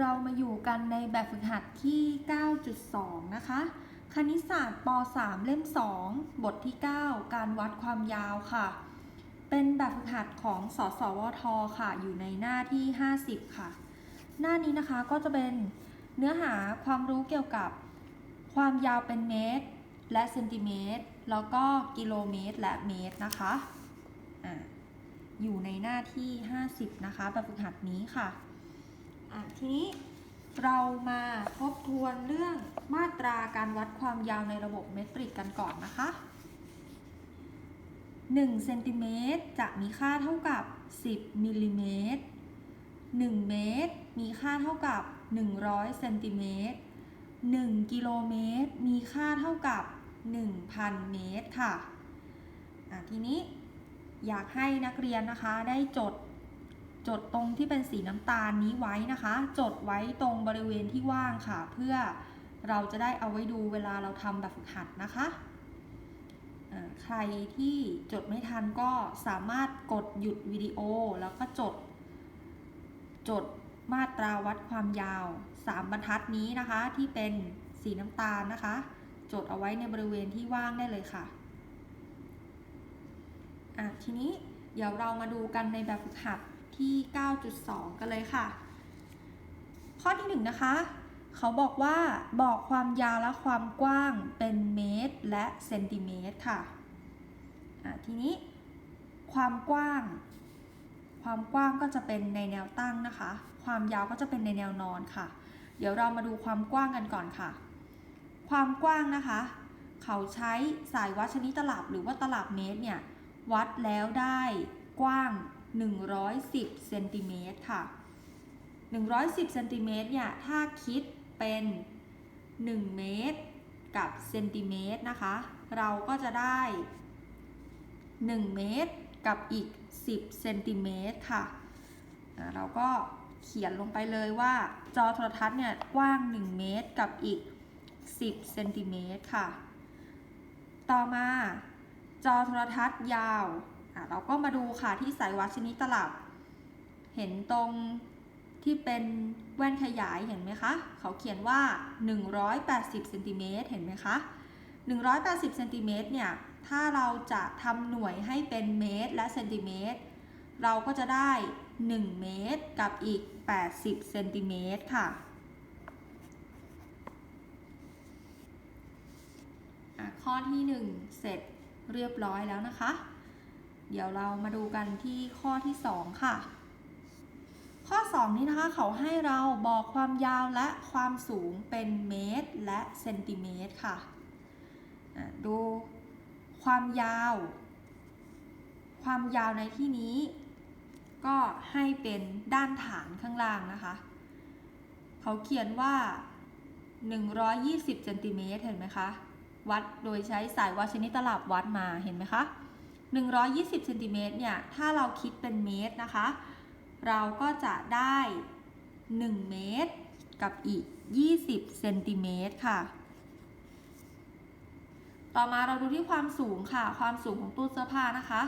เรามาอยู่กันในแบบฝึกหัดที่ 9.2 นะคะ คณิตศาสตร์ป .3 เล่ม 2 บทที่ 9 การวัดความยาวค่ะ เป็นแบบฝึกหัดของสสวท ค่ะ อยู่ในหน้าที่ 50 ค่ะ หน้านี้นะคะก็จะเป็นเนื้อหาความรู้เกี่ยวกับความยาวเป็นเมตร และเซนติเมตร แล้วก็กิโลเมตรและเมตรนะคะอะอยู่ในหน้าที่ 50 นะคะ แบบฝึกหัดนี้ค่ะอะ ทีนี้เรามาทบทวนเรื่องมาตราการวัดความยาวในระบบเมตริกกันก่อนนะคะ1เซนติเมตรจะมีค่าเท่ากับ 10มิลลิเมตร1เมตร มีค่าเท่ากับ 100เซนติเมตร1กิโลเมตร มีค่าเท่ากับ 1,000 เมตรค่ะอะทีนี้อยากให้นักเรียนนะคะได้จด จดตรงที่เป็นสีน้ำตาลนี้ไว้นะคะ จดไว้ตรงบริเวณที่ว่างค่ะ เพื่อเราจะได้เอาไว้ดูเวลาเราทำแบบฝึกหัดนะคะ ใครที่จดไม่ทันก็สามารถกดหยุดวิดีโอ แล้วก็จด จดมาตราวัดความยาว 3 บรรทัดนี้นะคะที่เป็นสีน้ำตาลนะคะ จดเอาไว้ในบริเวณที่ว่างได้เลยค่ะอะ ทีนี้เดี๋ยวเรามาดูกันในแบบฝึกหัด ที่ 9.2 กันเลยค่ะ ข้อที่ 1 นะคะ เขาบอกว่าบอกความยาวและความกว้างเป็นเมตรและเซนติเมตรค่ะอะทีนี้ความกว้าง ความกว้างก็จะเป็นในแนวตั้งนะคะ ความยาวก็จะเป็นในแนวนอนค่ะ เดี๋ยวเรามาดูความกว้างกันก่อนค่ะ ความกว้างนะคะ เขาใช้สายวัดชนิดตลับหรือว่าตลับเมตรเนี่ยวัดแล้วได้กว้าง 110เซนติเมตรค่ะ 110เซนติเมตรเนี่ยถ้าคิดเป็น 1 เมตรกับเซนติเมตรนะคะ เราก็จะได้ 1 เมตรกับอีก 10เซนติเมตรค่ะ เราก็เขียนลงไปเลยว่าจอโทรทัศน์เนี่ยกว้าง 1 เมตรกับอีก 10เซนติเมตรค่ะ ต่อมาจอโทรทัศน์ยาว อะเราก็มาดูค่ะที่สายวัดชนิดตลับ เห็นตรงที่เป็นแว่นขยายเห็นไหมคะ เขาเขียนว่า 180เซนติเมตรเห็นไหมคะ 180เซนติเมตรเนี่ย ถ้าเราจะทำหน่วยให้เป็นเมตรและเซนติเมตร เราก็จะได้ 1 เมตรกับอีก 80เซนติเมตรค่ะอะข้อที่ 1 เสร็จเรียบร้อยแล้วนะคะ เดี๋ยวเรามาดูกันที่ข้อที่ 2 ค่ะ ข้อ 2 นี้นะคะ เขาให้เราบอกความยาวและความสูงเป็นเมตรและเซนติเมตรค่ะ ดูความยาว ความยาวในที่นี้ ก็ให้เป็นด้านฐานข้างล่างนะคะ เขาเขียนว่า 120เซนติเมตรเห็นไหมคะ วัดโดยใช้สายวัดชนิดตลับวัดมาเห็นไหมคะ 120เซนติเมตรเนี่ย ถ้าเราคิดเป็นเมตรนะคะ เราก็จะได้ 1 เมตรกับอีก 20เซนติเมตรค่ะ ต่อมาเราดูที่ความสูงค่ะ ความสูงของตู้เสื้อผ้านะคะ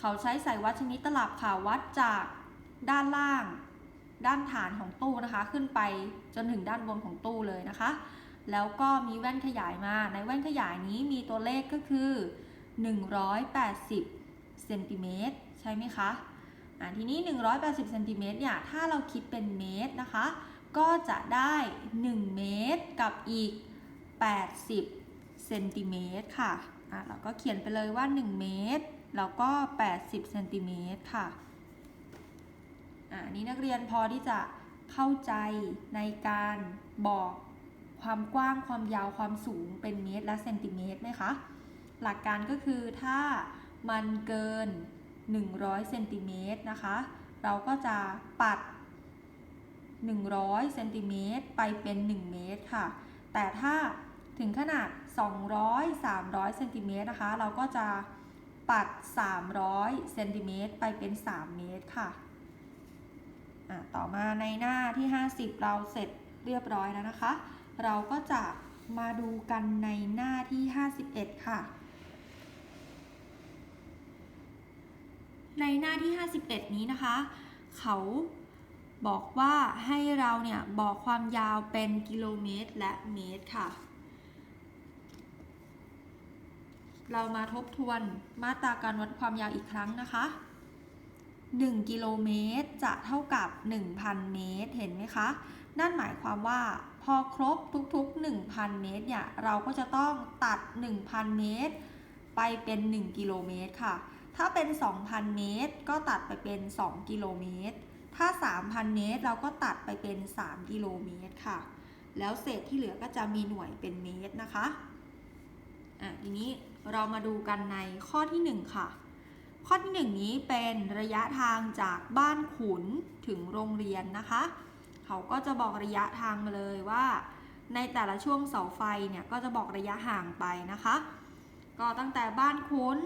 เขาใช้สายวัดชนิดตลับค่ะ วัดจากด้านล่าง ด้านฐานของตู้นะคะ ขึ้นไปจนถึงด้านบนของตู้เลยนะคะ แล้วก็มีแว่นขยายมา ในแว่นขยายนี้มีตัวเลขก็คือ 180เซนติเมตรใช่ไหมคะอ่าทีนี้ 180เซนติเมตรเนี่ยถ้าเราคิดเป็นเมตรนะคะ ก็จะได้ 1 เมตรกับอีก 80เซนติเมตรค่ะอะ เราก็เขียนไปเลยว่า 1 เมตร แล้วก็ 80เซนติเมตรค่ะอ่านี้นักเรียนพอที่จะเข้าใจในการบอกความกว้างความยาวความสูงเป็นเมตรและเซนติเมตรไหมคะ หลักการก็คือถ้ามันเกิน 100เซนติเมตรนะคะ เราก็จะปัด 100เซนติเมตรไปเป็น 1 เมตรค่ะ แต่ถ้าถึงขนาด 200 300เซนติเมตรนะคะ เราก็จะปัด 300เซนติเมตรไปเป็น 3 เมตรค่ะะต่อมาในหน้าที่ 50 เราเสร็จเรียบร้อยแล้วนะคะ เราก็จะมาดูกันในหน้าที่ 51 ค่ะ ในหน้าที่ 51 นี้นะคะ เขาบอกว่าให้เราเนี่ยบอกความยาวเป็นกิโลเมตรและเมตรค่ะ เรามาทบทวนมาตราการวัดความยาวอีกครั้งนะคะ 1 กิโลเมตรจะเท่ากับ 1,000 เมตร เห็นไหมคะ นั่นหมายความว่าพอครบทุกๆ 1,000 เมตรเนี่ย เราก็จะต้องตัด 1,000 เมตร ไปเป็น 1 กิโลเมตรค่ะ ถ้าเป็น 2,000 เมตร ก็ตัดไปเป็น 2 กิโลเมตร ถ้า 3,000 เมตร เราก็ตัดไปเป็น 3 กิโลเมตรค่ะ แล้วเศษที่เหลือก็จะมีหน่วยเป็นเมตรนะคะอะทีนี้เรามาดูกันในข้อที่ 1 ค่ะ ข้อที่ 1 นี้เป็นระยะทางจากบ้านขุนถึงโรงเรียนนะคะ เขาก็จะบอกระยะทางมาเลยว่า ในแต่ละช่วงเสาไฟเนี่ยก็จะบอกระยะห่างไปนะคะ ก็ตั้งแต่บ้านขุน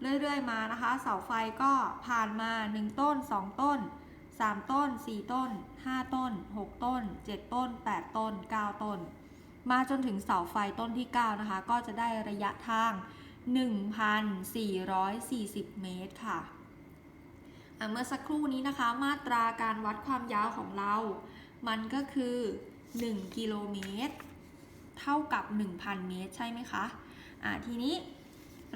เรื่อยๆมานะคะ เสาไฟก็ผ่านมา 1 ต้น 2 ต้น 3 ต้น 4 ต้น 5 ต้น 6 ต้น 7 ต้น 8 ต้น 9 ต้น มาจนถึงเสาไฟต้นที่ 9 นะคะ ก็จะได้ระยะทาง 1,440 เมตรค่ะเมื่อสักครู่นี้นะคะ มาตราการวัดความยาวของเรา มันก็คือ 1 กิโลเมตร เท่ากับ 1,000 เมตร ใช่ไหมคะะทีนี้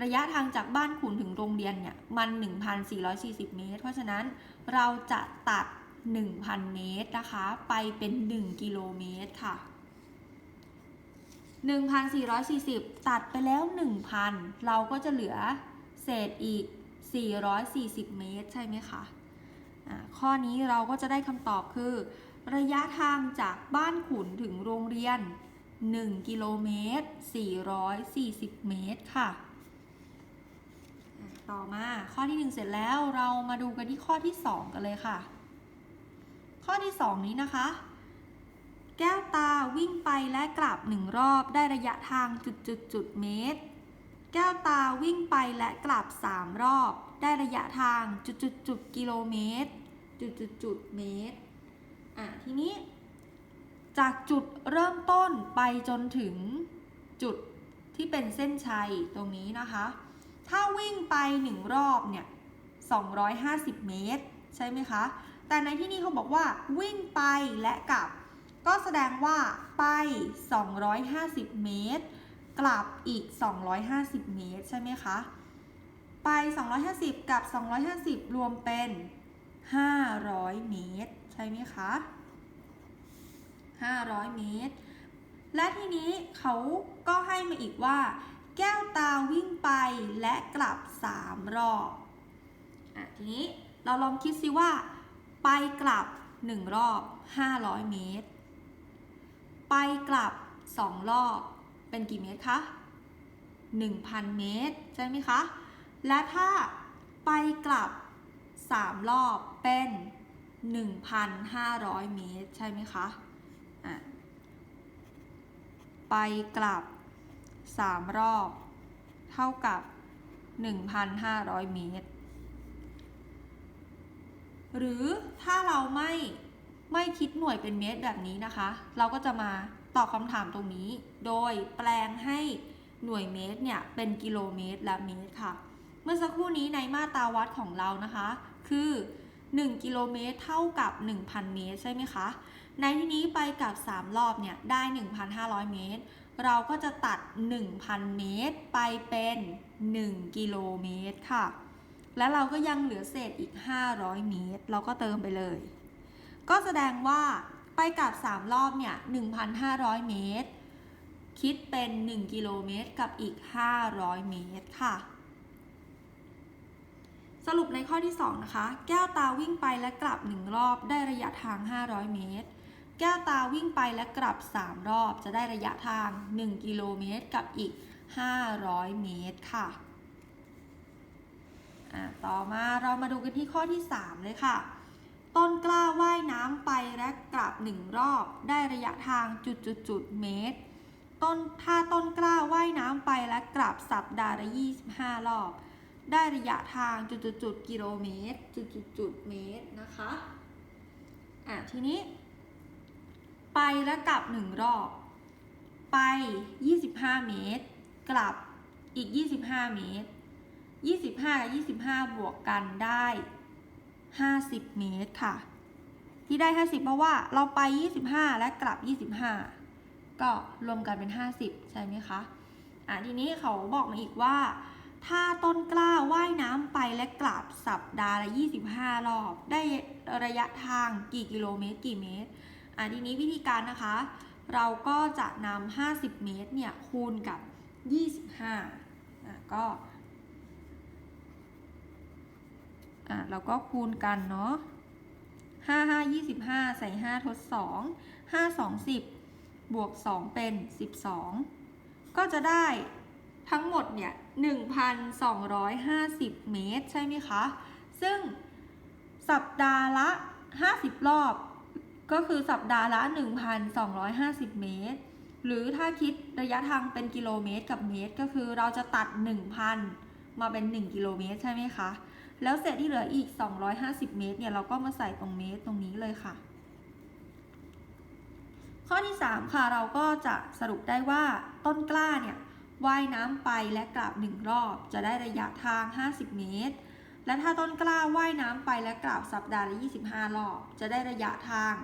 ระยะทางจากบ้านขุนถึงโรงเรียนเนี่ยมัน 1,440 เมตร เพราะฉะนั้นเราจะตัด 1,000 เมตรนะคะ ไปเป็น 1 กิโลเมตรค่ะ 1,440 ตัดไปแล้ว 1,000 เราก็จะเหลือเศษอีก 440 เมตร ใช่ไหมคะะข้อนี้เราก็จะได้คำตอบคือ ระยะทางจากบ้านขุนถึงโรงเรียน 1 กิโลเมตร 440 เมตรค่ะ ต่อมาข้อที่ 1 เสร็จแล้วเรามาดูกันที่ข้อที่ 2 กันเลยค่ะ ข้อที่ 2 นี้นะคะ แก้วตาวิ่งไปและกลับหนึ่งรอบได้ระยะทางจุดจุดจุดเมตร แก้วตาวิ่งไปและกลับ 3 รอบ ได้ระยะทางจุดจุดจุดกิโลเมตร จุดจุดจุดเมตรอะทีนี้จากจุดเริ่มต้นไปจนถึงจุดที่เป็นเส้นชัยตรงนี้นะคะ ถ้าวิ่งไป 1 รอบเนี่ย250 เมตร ใช่ไหมคะ แต่ในที่นี้เขาบอกว่า วิ่งไปและกลับ ก็แสดงว่าไป 250 เมตร กลับอีก 250 เมตร ใช่ไหมคะ ไป 250 กับ 250 รวมเป็น 500 เมตร ใช่ไหมคะ 500 เมตร และทีนี้เขาก็ให้มาอีกว่า แก้วตาวิ่งไปและกลับ3รอบอะทีนี้เราลองคิดซิว่า ไปกลับ1รอบ500เมตร ไปกลับ2รอบเป็นกี่เมตรคะ1,000เมตร ใช่ไหมคะ และถ้าไปกลับ3รอบเป็น1,500เมตร ใช่ไหมคะ อะ ไปกลับ 3 รอบ เท่ากับ 1,500 เมตร หรือถ้าเราไม่ไม่คิดหน่วยเป็นเมตรแบบนี้นะคะ เราก็จะมาตอบคำถามตรงนี้ โดยแปลงให้หน่วยเมตรเนี่ยเป็นกิโลเมตรและเมตรค่ะ เมื่อสักครู่นี้ในมาตราวัดของเรานะคะ คือ 1 กิโลเมตรเท่ากับ 1,000 เมตรใช่ไหมคะ ในที่นี้ไปกับ 3 รอบเนี่ยได้ 1,500 เมตร เราก็จะตัด 1,000 เมตรไปเป็น 1 กิโลเมตรค่ะ และเราก็ยังเหลือเศษอีก 500 เมตร เราก็เติมไปเลย ก็แสดงว่าไปกลับ 3 รอบเนี่ย 1,500 เมตร คิดเป็น 1 กิโลเมตรกับอีก 500 เมตรค่ะ สรุปในข้อที่ 2 นะคะ แก้วตาวิ่งไปและกลับ 1 รอบได้ระยะทาง 500 เมตร แก้วตาวิ่งไปและกลับ 3 รอบจะได้ระยะทาง 1 กิโลเมตรกับอีก 500 เมตรค่ะ ต่อมาเรามาดูกันที่ข้อที่ 3 เลยค่ะ ต้นกล้าว่ายน้ำไปและกลับ 1 รอบ ได้ระยะทางจุดจุดจุดเมตร ต้นถ้าต้นกล้าว่ายน้ำไปและกลับสัปดาห์ละ 25 รอบ ได้ระยะทางจุดจุดจุดกิโลเมตรจุดจุดจุดเมตรนะคะ อะทีนี้ ไปและกลับ1รอบ ไป 25 เมตร กลับอีก 25 เมตร 25 กับ 25 บวกกันได้ 50 เมตรค่ะ ที่ได้ 50 เพราะว่าเราไป 25 และกลับ 25 ก็รวมกันเป็น 50 ใช่ไหมคะอะทีนี้เขาบอกมาอีกว่า ถ้าต้นกล้าว่ายน้ำไปและกลับสัปดาห์ละ 25 รอบ ได้ระยะทางกี่กิโลเมตร กี่เมตร อะทีนี้วิธีการนะคะ เราก็จะนำ50 เมตรเนี่ยคูณกับ 25อะก็อะเราก็คูณกันเนาะห้าห้ายี่สิบห้าใส่ห้าทดสองห้าสองสิบบวกสองเป็นสิบสองก็จะได้ทั้งหมดเนี่ยหนึ่งพันสองร้อยห้าสิบเมตรใช่ไหมคะ ซึ่งสัปดาห์ละห้าสิบรอบ ก็คือสัปดาห์ละ 1,250 เมตร หรือถ้าคิดระยะทางเป็นกิโลเมตรกับเมตร ก็คือเราจะตัด 1,000 มาเป็น 1 กิโลเมตรใช่ไหมคะ แล้วเศษที่เหลืออีก 250 เมตรเนี่ยเราก็มาใส่ตรงเมตรตรงนี้เลยค่ะ ข้อที่ 3 ค่ะเราก็จะสรุปได้ว่าต้นกล้าเนี่ยว่ายน้ำไปและกลับ 1 รอบ จะได้ระยะทาง 50 เมตร และถ้าต้นกล้าว่ายน้ำไปและกลับสัปดาห์ละ 25 รอบ จะได้ระยะทาง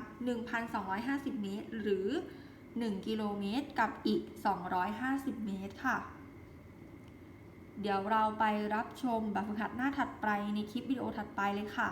1,250 เมตร หรือ 1 กิโลเมตรกับอีก 250 เมตรค่ะ เดี๋ยวเราไปรับชมแบบฝึกหัดหน้าถัดไปในคลิปวิดีโอถัดไปเลยค่ะ